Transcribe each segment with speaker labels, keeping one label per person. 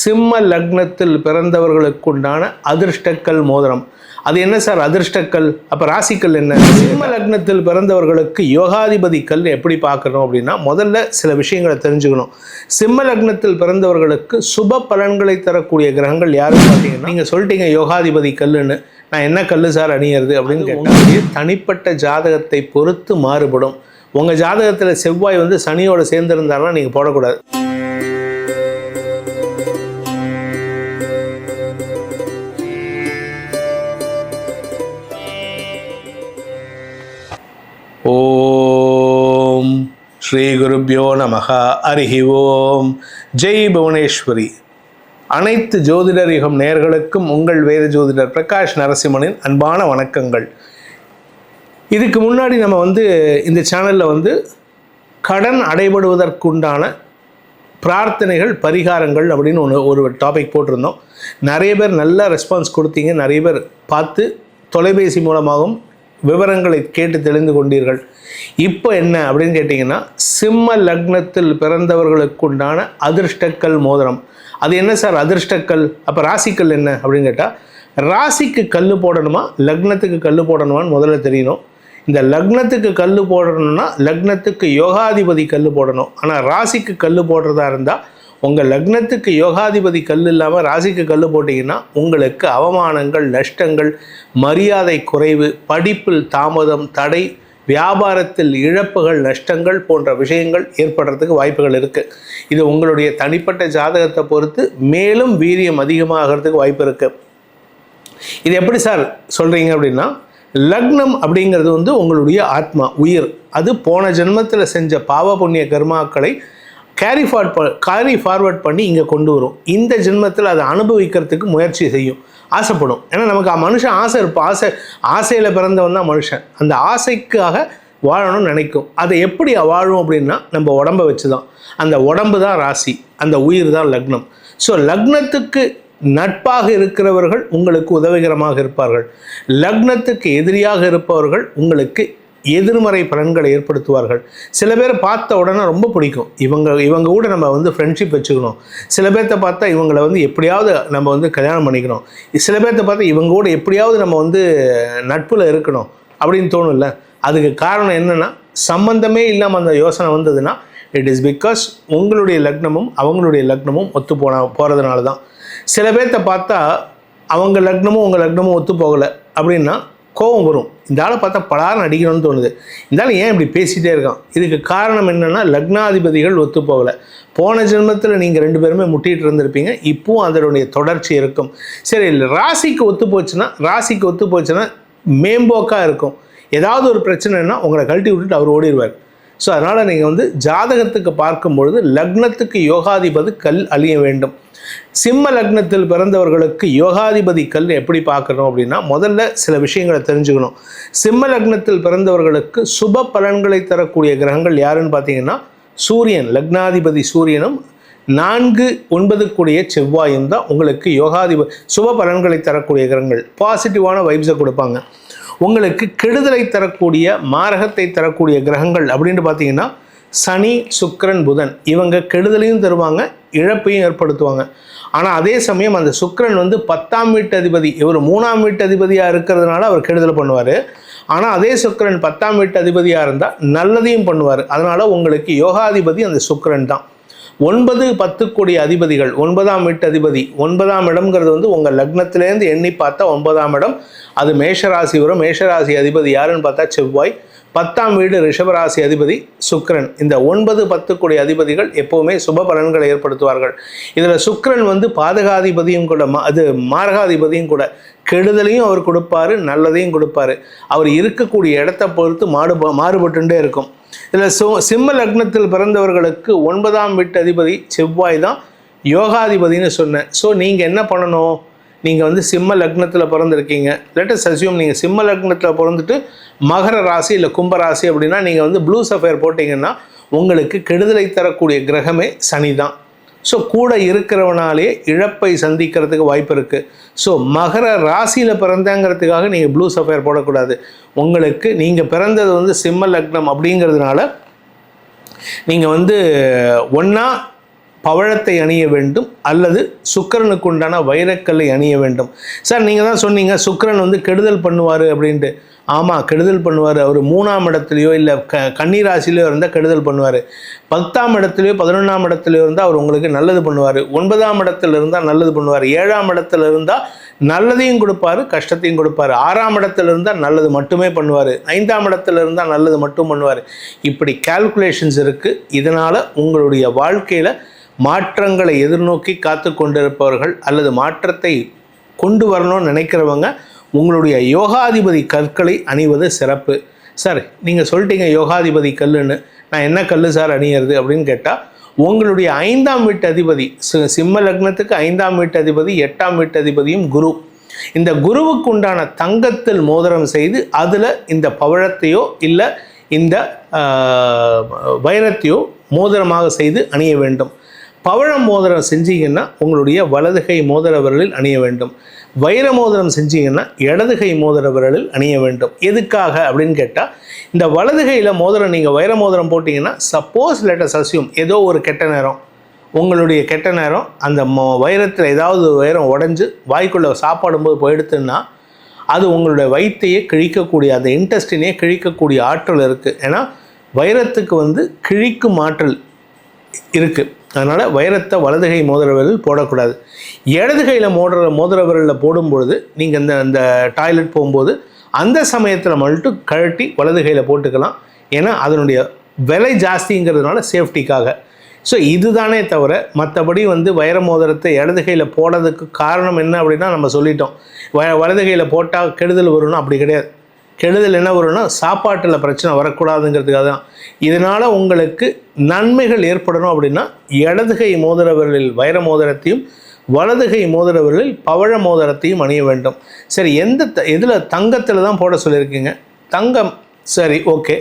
Speaker 1: சிம்ம லக்னத்தில் பிறந்தவர்களுக்குண்டான அதிர்ஷ்டக்கல் மோதிரம். அது என்ன சார்? அதிர்ஷ்டக்கல். அப்போ ராசிக்கல் என்ன? சிம்ம லக்னத்தில் பிறந்தவர்களுக்கு யோகாதிபதி கல் எப்படி பார்க்கணும் அப்படின்னா முதல்ல சில விஷயங்களை தெரிஞ்சுக்கணும். சிம்ம லக்னத்தில் பிறந்தவர்களுக்கு சுப பலன்களை தரக்கூடிய கிரகங்கள் யாருன்னு பார்த்தீங்கன்னா நீங்கள் சொல்லிட்டீங்க யோகாதிபதி கல்லுன்னு. நான் என்ன கல் சார் அணியிறது அப்படின்னு கேட்டால் தனிப்பட்ட ஜாதகத்தை பொறுத்து மாறுபடும். உங்கள் ஜாதகத்தில் செவ்வாய் வந்து சனியோட சேர்ந்திருந்தாருன்னா நீங்கள் போடக்கூடாது. ஸ்ரீ குருப்யோ நமக. அரிஹி ஓம் ஜெய் புவனேஸ்வரி. அனைத்து ஜோதிடர் யுகம் நேர்களுக்கும் உங்கள் வேத ஜோதிடர் பிரகாஷ் நரசிம்மனின் அன்பான வணக்கங்கள். இதுக்கு முன்னாடி நம்ம வந்து இந்த சேனலில் வந்து கடன் அடைபடுவதற்குண்டான பிரார்த்தனைகள் பரிகாரங்கள் அப்படின்னு ஒன்று ஒரு டாபிக் போட்டிருந்தோம். நிறைய பேர் நல்ல ரெஸ்பான்ஸ் கொடுத்தீங்க. நிறைய பேர் பார்த்து தொலைபேசி மூலமாகவும் விவரங்களை கேட்டு தெரிந்து கொண்டீர்கள். இப்போ என்ன அப்படின்னு கேட்டிங்கன்னா சிம்ம லக்னத்தில் பிறந்தவர்களுக்குண்டான அதிர்ஷ்டக்கல் மோதிரம். அது என்ன சார் அதிர்ஷ்டக்கல்? அப்போ ராசிக்கல் என்ன அப்படின்னு கேட்டால் ராசிக்கு கல் போடணுமா லக்னத்துக்கு கல் போடணுமான்னு முதல்ல தெரியணும். இந்த லக்னத்துக்கு கல் போடணும்னா லக்னத்துக்கு யோகாதிபதி கல் போடணும். ஆனால் ராசிக்கு கல் போடுறதா இருந்தால் உங்கள் லக்னத்துக்கு யோகாதிபதி கல் இல்லாமல் ராசிக்கு கல் போட்டிங்கன்னா உங்களுக்கு அவமானங்கள் நஷ்டங்கள் மரியாதை குறைவு படிப்பில் தாமதம் தடை வியாபாரத்தில் இழப்புகள் நஷ்டங்கள் போன்ற விஷயங்கள் ஏற்படுறதுக்கு வாய்ப்புகள் இருக்குது இது உங்களுடைய தனிப்பட்ட ஜாதகத்தை பொறுத்து மேலும் வீரியம் அதிகமாகிறதுக்கு வாய்ப்பு இருக்குது இது எப்படி சார் சொல்கிறீங்க அப்படின்னா லக்னம் அப்படிங்கிறது வந்து உங்களுடைய ஆத்மா உயிர். அது போன ஜென்மத்தில் செஞ்ச பாவ புண்ணிய கர்மாக்களை கேரி ஃபார்வர்ட் கேரி ஃபார்வர்ட் பண்ணி இங்கே கொண்டு வரும். இந்த ஜென்மத்தில் அதை அனுபவிக்கிறதுக்கு முயற்சி செய்யும். ஆசைப்படும். ஏன்னா நமக்கு மனுஷன் ஆசை இருப்போம் ஆசை ஆசையில் பிறந்தவன் தான் மனுஷன். அந்த ஆசைக்காக வாழணும்னு நினைக்கும். அதை எப்படி வாழும் அப்படின்னா நம்ம உடம்பை வச்சு தான் அந்த உடம்பு தான் ராசி. அந்த உயிர் தான் லக்னம். ஸோ லக்னத்துக்கு நட்பாக இருக்கிறவர்கள் உங்களுக்கு உதவிகரமாக இருப்பார்கள். லக்னத்துக்கு எதிரியாக இருப்பவர்கள் உங்களுக்கு எதிர்மறை பலன்களை ஏற்படுத்துவார்கள். சில பேர் பார்த்த உடனே ரொம்ப பிடிக்கும். இவங்க இவங்க கூட நம்ம வந்து ஃப்ரெண்ட்ஷிப் வச்சுக்கணும். சில பேர்த்த பார்த்தா இவங்களை வந்து எப்படியாவது நம்ம வந்து கல்யாணம் பண்ணிக்கணும். சில பேர்த்த பார்த்தா இவங்க கூட எப்படியாவது நம்ம வந்து நட்பில் இருக்கணும் அப்படின்னு தோணும்ல. அதுக்கு காரணம் என்னென்னா சம்பந்தமே இல்லாமல் அந்த யோசனை வந்ததுன்னா இட் இஸ் பிகாஸ் உங்களுடைய லக்னமும் அவங்களுடைய லக்னமும் ஒத்து போன போகிறதுனால தான் சில பேர்த்த பார்த்தா அவங்க லக்னமும் உங்கள் லக்னமும் ஒத்து போகலை அப்படின்னா கோபம் வரும். இந்த ஆளை பார்த்தா பலாரம் அடிக்கணும்னு தோணுது. இந்த ஆள் ஏன் இப்படி பேசிகிட்டே இருக்கான்? இதுக்கு காரணம் என்னென்னா லக்னாதிபதிகள் ஒத்து போகலை. போன ஜென்மத்தில் நீங்கள் ரெண்டு பேருமே முட்டிகிட்டு இருந்திருப்பீங்க. இப்போவும் அதனுடைய தொடர்ச்சி இருக்கும். சரி ராசிக்கு ஒத்து போச்சுன்னா ராசிக்கு ஒத்து போச்சுன்னா மேம்போக்காக இருக்கும். ஏதாவது ஒரு பிரச்சனைனா உங்களை கழட்டி விட்டுட்டு அவர் ஓடிடுவார் ஸோ அதனால் நீங்கள் வந்து ஜாதகத்துக்கு பார்க்கும்பொழுது லக்னத்துக்கு யோகாதிபதி கல் அழிய வேண்டும். சிம்ம லக்னத்தில் பிறந்தவர்களுக்கு யோகாதிபதி கல் எப்படி பார்க்கணும் அப்படின்னா முதல்ல சில விஷயங்களை தெரிஞ்சுக்கணும். சிம்ம லக்னத்தில் பிறந்தவர்களுக்கு சுப பலன்களை தரக்கூடிய கிரகங்கள் யாருன்னு பார்த்தீங்கன்னா சூரியன் லக்னாதிபதி சூரியனும் நான்கு ஒன்பது கூடிய செவ்வாயும் தான் உங்களுக்கு யோகாதிப சுப பலன்களை தரக்கூடிய கிரகங்கள். பாசிட்டிவான வைப்ஸை கொடுப்பாங்க. உங்களுக்கு கெடுதலை தரக்கூடிய மாரகத்தை தரக்கூடிய கிரகங்கள் அப்படின்னு பார்த்தீங்கன்னா சனி சுக்கரன் புதன். இவங்க கெடுதலையும் தருவாங்க இழப்பையும் ஏற்படுத்துவாங்க. ஆனால் அதே சமயம் அந்த சுக்கிரன் வந்து பத்தாம் வீட்டு அதிபதி இவர் மூணாம் வீட்டு அதிபதியாக இருக்கிறதுனால அவர் கெடுதல் பண்ணுவார். ஆனால் அதே சுக்கிரன் பத்தாம் வீட்டு அதிபதியாக இருந்தால் நல்லதையும் பண்ணுவார். அதனால் உங்களுக்கு யோகாதிபதி அந்த சுக்கரன் தான். ஒன்பது பத்து கோடி அதிபதிகள் ஒன்பதாம் வீட்டு அதிபதி ஒன்பதாம் இடம்ங்கிறது வந்து உங்கள் லக்னத்திலேருந்து எண்ணி பார்த்தா ஒன்பதாம் இடம். அது மேஷராசி வரும். மேஷராசி அதிபதி யாருன்னு பார்த்தா செவ்வாய். பத்தாம் வீடு ரிஷபராசி அதிபதி சுக்ரன் இந்த ஒன்பது பத்து அதிபதிகள் எப்போவுமே சுப பலன்களை ஏற்படுத்துவார்கள். இதில் சுக்ரன் வந்து பாதகாதிபதியும் கூட மா- அது மாரகாதிபதியும் கூட. கெடுதலையும் அவர் கொடுப்பாரு நல்லதையும் கொடுப்பாரு. அவர் இருக்கக்கூடிய இடத்த பொறுத்து மாடு மாறுபட்டுட்டே இருக்கும். இதில் சு சிம்ம லக்னத்தில் பிறந்தவர்களுக்கு ஒன்பதாம் வீட்டு அதிபதி செவ்வாய் தான் யோகாதிபதின்னு சொன்னேன். ஸோ நீங்கள் என்ன பண்ணணும்? நீங்கள் வந்து சிம்ம லக்னத்தில் பிறந்திருக்கீங்க. லெட்டஸ் அசியூம் நீங்கள் சிம்ம லக்னத்தில் பிறந்துட்டு மகர ராசி இல்லை கும்ப ராசி அப்படின்னா நீங்கள் வந்து ப்ளூ சஃபயர் போட்டிங்கன்னா உங்களுக்கு கெடுதலை தரக்கூடிய கிரகமே சனி தான். ஸோ கூட இருக்கிறவனாலே இழப்பை சந்திக்கிறதுக்கு வாய்ப்பு இருக்குது ஸோ மகர ராசியில் பிறந்தாங்கிறதுக்காக நீங்கள் ப்ளூ சஃபயர் போடக்கூடாது. உங்களுக்கு நீங்கள் பிறந்தது வந்து சிம்ம லக்னம் அப்படிங்கிறதுனால நீங்கள் வந்து ஒன்றா பவழத்தை அணிய வேண்டும் அல்லது சுக்கரனுக்கு உண்டான வைரக்கல்லை அணிய வேண்டும். சார் நீங்கள் தான் சொன்னீங்க சுக்கரன் வந்து கெடுதல் பண்ணுவார் அப்படின்ட்டு. ஆமாம் கெடுதல் பண்ணுவார். அவர் மூணாம் இடத்துலையோ இல்லை க கன்னிராசிலையோ இருந்தால் கெடுதல் பண்ணுவார். பத்தாம் இடத்துலையோ பதினொன்றாம் இடத்துலையோ இருந்தால் அவர் உங்களுக்கு நல்லது பண்ணுவார். ஒன்பதாம் இடத்துல இருந்தால் நல்லது பண்ணுவார். ஏழாம் இடத்துல இருந்தால் நல்லதையும் கொடுப்பாரு கஷ்டத்தையும் கொடுப்பாரு. ஆறாம் இடத்துல இருந்தால் நல்லது மட்டுமே பண்ணுவார். ஐந்தாம் இடத்துல இருந்தால் நல்லது மட்டும் பண்ணுவார். இப்படி கால்குலேஷன்ஸ் இருக்குது இதனால் உங்களுடைய வாழ்க்கையில் மாற்றங்களை எதிர்நோக்கி காத்து கொண்டிருப்பவர்கள் அல்லது மாற்றத்தை கொண்டு வரணும்னு நினைக்கிறவங்க உங்களுடைய யோகாதிபதி கற்களை அணிவது சிறப்பு. சார் நீங்கள் சொல்லிட்டீங்க யோகாதிபதி கல்லுன்னு. நான் என்ன கல் சார் அணியிறது அப்படின்னு கேட்டால் உங்களுடைய ஐந்தாம் வீட்டு அதிபதி சி- சிம்ம லக்னத்துக்கு ஐந்தாம் வீட்டு அதிபதி எட்டாம் வீட்டு அதிபதியும் குரு. இந்த குருவுக்கு உண்டான தங்கத்தில் மோதிரம் செய்து அதில் இந்த பவழத்தையோ இல்லை இந்த வைரத்தையோ மோதிரமாக செய்து அணிய வேண்டும். பவழம் மோதிரம் செஞ்சீங்கன்னா உங்களுடைய வலதுகை மோதிர விரலில் அணிய வேண்டும். வைர மோதிரம் செஞ்சீங்கன்னா இடதுகை மோதிர விரலில் அணிய வேண்டும். எதுக்காக அப்படின்னு கேட்டால் இந்த வலதுகையில் மோதிரம் நீங்கள் வைர மோதிரம் போட்டிங்கன்னா சப்போஸ் லெட்டஸ் அசியூம் ஏதோ ஒரு கெட்ட நேரம். உங்களுடைய கெட்ட நேரம் அந்த மோ வைரத்தில் ஏதாவது வைரம் உடஞ்சி வாய்க்குள்ளே சாப்பாடும்போது போயிடுத்துன்னா அது உங்களுடைய வயிற்றையே கிழிக்கக்கூடிய அந்த இன்டெஸ்டினையே கிழிக்கக்கூடிய ஆற்றல் இருக்குது ஏன்னா வைரத்துக்கு வந்து கிழிக்கும் ஆற்றல் இருக்குது அதனால் வைரத்தை வலதுகை மோதிர விரல் போடக்கூடாது. இடது கையில் மோடுற மோதிர விரலில் போடும்பொழுது நீங்கள் இந்த அந்த டாய்லெட் போகும்போது அந்த சமயத்தில் மட்டும் கழட்டி வலது கையில் போட்டுக்கலாம். ஏன்னா அதனுடைய விலை ஜாஸ்திங்கிறதுனால சேஃப்டிக்காக. ஸோ இதுதானே தவிர மற்றபடி வந்து வைர மோதிரத்தை இடது கையில் போடுறதுக்கு காரணம் என்ன அப்படின்னா நம்ம சொல்லிட்டோம். வ வலது கையில் போட்டால் கெடுதல் வரும்னா அப்படி கிடையாது. கெடுதல் என்ன வரும்னா சாப்பாட்டில் பிரச்சனை வரக்கூடாதுங்கிறதுக்காக தான். இதனால் உங்களுக்கு நன்மைகள் ஏற்படணும் அப்படின்னா இடதுகை மோதிரவர்களில் வைர மோதிரத்தையும் வலதுகை மோதிரவர்களில் பவழ மோதிரத்தையும் அணிய வேண்டும். சரி எந்த த இதில் தங்கத்தில் தான் போட சொல்லியிருக்கீங்க? தங்கம் சரி ஓகே.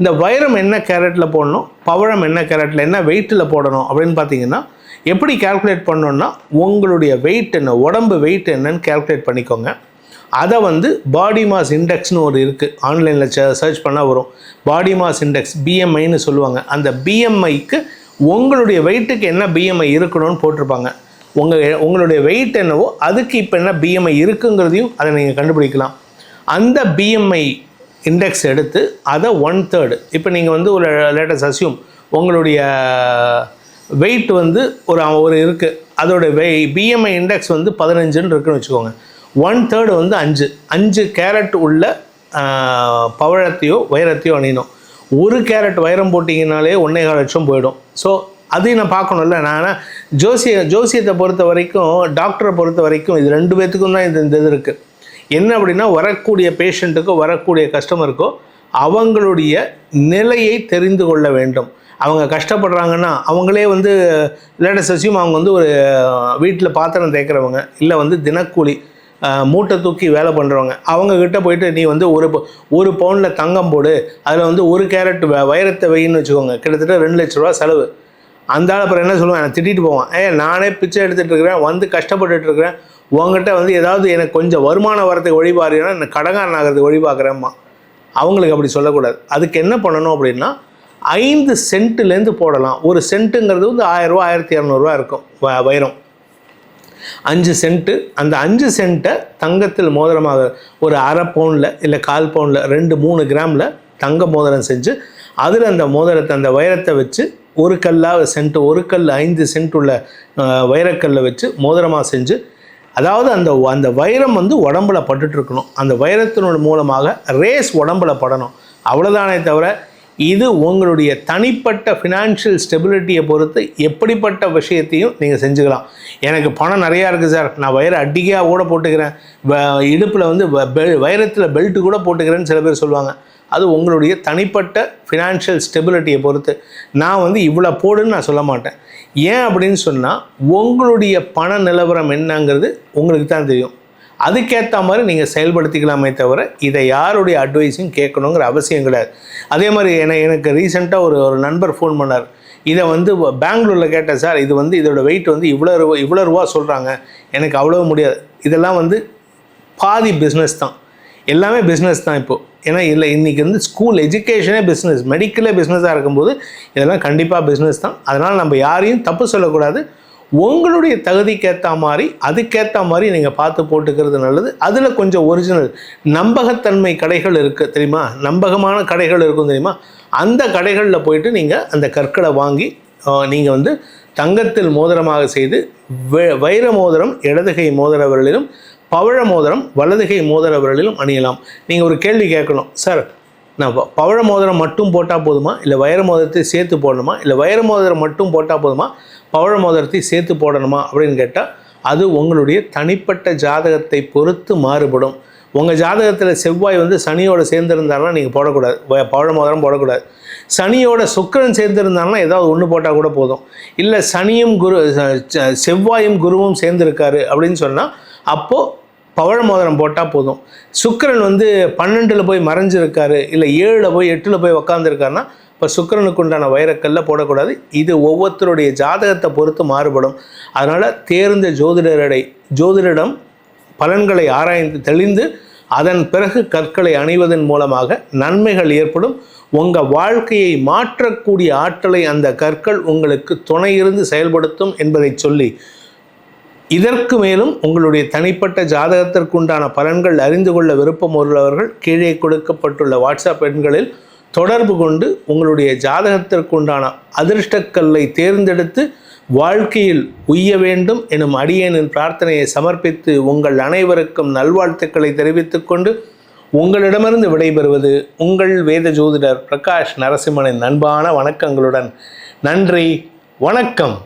Speaker 1: இந்த வைரம் என்ன கேரட்டில் போடணும்? பவழம் என்ன கேரட்டில் என்ன வெயிட்டில் போடணும் அப்படின்னு பார்த்தீங்கன்னா எப்படி கால்குலேட் பண்ணணும்னா உங்களுடைய வெயிட் என்ன உடம்பு வெயிட் என்னன்னு கால்குலேட் பண்ணிக்கோங்க. அதை வந்து பாடி மாஸ் இண்டெக்ஸ்னு ஒரு இருக்குது ஆன்லைனில் சர்ச் பண்ணால் வரும். பாடி மாஸ் இண்டெக்ஸ் பிஎம்ஐன்னு சொல்லுவாங்க. அந்த பிஎம்ஐக்கு உங்களுடைய வெயிட்டுக்கு என்ன பிஎம்ஐ இருக்கணும்னு போட்டிருப்பாங்க. உங்கள் உங்களுடைய வெயிட் என்னவோ அதுக்கு இப்போ என்ன பிஎம்ஐ இருக்குங்கிறதையும் அதை நீங்கள் கண்டுபிடிக்கலாம். அந்த பிஎம்ஐ இண்டெக்ஸ் எடுத்து அதை ஒன் தேர்டு இப்போ நீங்கள் வந்து ஒரு லேட்டஸ்ட் அசியூம் உங்களுடைய வெயிட் வந்து ஒரு ஒரு இருக்குது அதோட வெய் பிஎம்ஐ இண்டெக்ஸ் வந்து பதினஞ்சுன்னு இருக்குன்னு வச்சுக்கோங்க. ஒன் தேர்டு வந்து அஞ்சு. அஞ்சு கேரட் உள்ள பவழத்தையோ வைரத்தையோ அணியணும். ஒரு கேரட் வைரம் போட்டிங்கனாலே ஒன்றே கால் லட்சம் போயிடும். ஸோ அதையும் நான் பார்க்கணும்ல. நான் ஜோசிய ஜோசியத்தை பொறுத்த வரைக்கும் டாக்டரை பொறுத்த வரைக்கும் இது ரெண்டு பேர்த்துக்கும் தான் இது இந்த இது இருக்குது என்ன அப்படின்னா வரக்கூடிய பேஷண்ட்டுக்கோ வரக்கூடிய கஸ்டமருக்கோ அவங்களுடைய நிலையை தெரிந்து கொள்ள வேண்டும். அவங்க கஷ்டப்படுறாங்கன்னா அவங்களே வந்து லேட்டஸ்ட் அசியும் அவங்க வந்து ஒரு வீட்டில் பாத்திரம் தேய்க்கிறவங்க இல்லை வந்து தினக்கூலி. மூட்டை தூக்கி வேலை பண்ணுறவங்க அவங்கக்கிட்ட போயிட்டு நீ வந்து ஒரு ஒரு பவுனில் தங்கம் போடு. அதில் வந்து ஒரு கேரட் வ- வைரத்தை வெயின்னு வச்சுக்கோங்க. கிட்டத்தட்ட ரெண்டு லட்ச ரூபா செலவு. அந்த ஆள் அப்புறம் என்ன சொல்லுவேன்? நான் திட்டிட்டு போவான். ஏ நானே பிச்சை எடுத்துகிட்டு இருக்கிறேன். வந்து கஷ்டப்பட்டுட்டு இருக்கிறேன். உங்ககிட்ட வந்து ஏதாவது எனக்கு கொஞ்சம் வருமானம் வரத்தை வழி பாருன்னா எனக்கு கடங்காரன் ஆகிறதுக்கு வழி பார்க்குறேம்மா அவங்களுக்கு அப்படி சொல்லக்கூடாது. அதுக்கு என்ன பண்ணணும் அப்படின்னா ஐந்து சென்ட்டுலேருந்து போடலாம். ஒரு சென்ட்டுங்கிறது வந்து ஆயிரரூவா ஆயிரத்தி இரநூறுவா இருக்கும் வ- வைரம். அஞ்சு சென்ட்டு. அந்த அஞ்சு சென்ட்டை தங்கத்தில் மோதிரமாக ஒரு அரை பவுனில் இல்லை கால் பவுனில் ரெண்டு மூணு கிராமில் தங்க மோதிரம் செஞ்சு அதில் அந்த மோதிரத்தை அந்த வைரத்தை வச்சு ஒரு கல்லாக சென்ட்டு ஒரு கல் ஐந்து சென்ட் உள்ள வைரக்கல்லை வச்சு மோதிரமாக செஞ்சு அதாவது அந்த அந்த வைரம் வந்து உடம்புல பட்டுட்ருக்கணும் அந்த வைரத்தினோட மூலமாக ரேஸ் உடம்புல படணும். அவ்வளோதானே தவிர இது உங்களுடைய தனிப்பட்ட ஃபினான்ஷியல் ஸ்டெபிலிட்டியை பொறுத்து எப்படிப்பட்ட விஷயத்தையும் நீங்கள் செஞ்சுக்கலாம். எனக்கு பணம் நிறையா இருக்குது சார். நான் வயிறு அடிக்கையாக கூட போட்டுக்கிறேன். இடுப்பில் வந்து வைரத்தில் பெல்ட்டு கூட போட்டுக்கிறேன்னு சில பேர் சொல்லுவாங்க. அது உங்களுடைய தனிப்பட்ட ஃபினான்ஷியல் ஸ்டெபிலிட்டியை பொறுத்து. நான் வந்து இவ்வளோ போடுன்னு நான் சொல்ல மாட்டேன். ஏன் அப்படின்னு சொன்னால் உங்களுடைய பண நிலவரம் என்னங்கிறது உங்களுக்கு தான் தெரியும். அதுக்கேற்ற மாதிரி நீங்கள் செயல்படுத்திக்கலாமே தவிர இதை யாருடைய அட்வைஸும் கேட்கணுங்கிற அவசியம் கிடையாது. அதே மாதிரி என எனக்கு ரீசெண்டாக ஒரு ஒரு நண்பர் ஃபோன் பண்ணார். இதை வந்து பெங்களூரில் கேட்டேன் சார் இது வந்து இதோட வெயிட் வந்து இவ்வளோ ரூபா இவ்வளோ ரூபா சொல்கிறாங்க எனக்கு அவ்வளோ முடியாது. இதெல்லாம் வந்து பாதி பிஸ்னஸ் தான். எல்லாமே பிஸ்னஸ் தான் இப்போது ஏன்னா இல்லை இன்றைக்கி வந்து ஸ்கூல் எஜுகேஷனே பிஸ்னஸ் மெடிக்கலே பிஸ்னஸாக இருக்கும்போது இதெல்லாம் கண்டிப்பாக பிஸ்னஸ் தான். அதனால் நம்ம யாரையும் தப்பு சொல்லக்கூடாது. உங்களுடைய தகுதிக்கேற்ற மாதிரி அதுக்கேற்ற மாதிரி நீங்கள் பார்த்து போட்டுக்கிறது நல்லது. அதில் கொஞ்சம் ஒரிஜினல் நம்பகத்தன்மை கடைகள் இருக்குது தெரியுமா? நம்பகமான கடைகள் இருக்கும் தெரியுமா? அந்த கடைகளில் போயிட்டு நீங்கள் அந்த கற்களை வாங்கி நீங்கள் வந்து தங்கத்தில் மோதிரமாக செய்து வைர மோதிரம் இடதுகை மோதிரவர்களிலும் பவழ மோதிரம் வலதுகை மோதிரவர்களிலும் அணியலாம். நீங்கள் ஒரு கேள்வி கேட்கணும். சார் நான் பவழ மோதிரம் மட்டும் போட்டால் போதுமா? இல்லை வைர மோதிரத்தை சேர்த்து போடணுமா? இல்லை வைர மோதிரம் மட்டும் போட்டால் போதுமா? பவழ மோதிரத்தை சேர்த்து போடணுமா அப்படின்னு கேட்டால் அது உங்களுடைய தனிப்பட்ட ஜாதகத்தை பொறுத்து மாறுபடும். உங்கள் ஜாதகத்தில் செவ்வாய் வந்து சனியோட சேர்ந்திருந்தாருன்னா நீங்கள் போடக்கூடாது. பவழ மோதிரம் போடக்கூடாது. சனியோட சுக்கிரன் சேர்ந்திருந்தாருன்னா ஏதாவது ஒன்று போட்டால் கூட போதும். இல்லை சனியும் குரு செவ்வாயும் குருவும் சேர்ந்திருக்காரு அப்படின்னு சொன்னால் அப்போது பவழ மோதிரம் போட்டால் போதும். சுக்கிரன் வந்து பன்னெண்டில் போய் மறைஞ்சிருக்காரு இல்லை ஏழில் போய் எட்டில் போய் உக்காந்துருக்காருன்னா இப்போ சுக்கரனுக்கு உண்டான வைரக்கல்ல போடக்கூடாது. இது ஒவ்வொருத்தருடைய ஜாதகத்தை பொறுத்து மாறுபடும். அதனால் தேர்ந்த ஜோதிடரடை ஜோதிடரிடம் பலன்களை ஆராய்ந்து தெளிந்து அதன் பிறகு கற்களை அணிவதன் மூலமாக நன்மைகள் ஏற்படும். உங்கள் வாழ்க்கையை மாற்றக்கூடிய ஆற்றலை அந்த கற்கள் உங்களுக்கு துணை இருந்து செயல்படுத்தும் என்பதை சொல்லி இதற்கு மேலும் உங்களுடைய தனிப்பட்ட ஜாதகத்திற்குண்டான பலன்கள் அறிந்து கொள்ள விருப்பம் உள்ளவர்கள் கீழே கொடுக்கப்பட்டுள்ள வாட்ஸ்அப் எண்களில் தொடர்பு கொண்டு உங்களுடைய ஜாதகத்திற்குண்டான அதிர்ஷ்டக்கல்லை தேர்ந்தெடுத்து வாழ்க்கையில் உய்ய வேண்டும் எனும் அடியேனின் பிரார்த்தனையை சமர்ப்பித்து உங்கள் அனைவருக்கும் நல்வாழ்த்துக்களை தெரிவித்துக் கொண்டு உங்களிடமிருந்து விடைபெறுவது உங்கள் வேத ஜோதிடர் பிரகாஷ் நரசிம்மனின் அன்பான வணக்கங்களுடன். நன்றி வணக்கம்.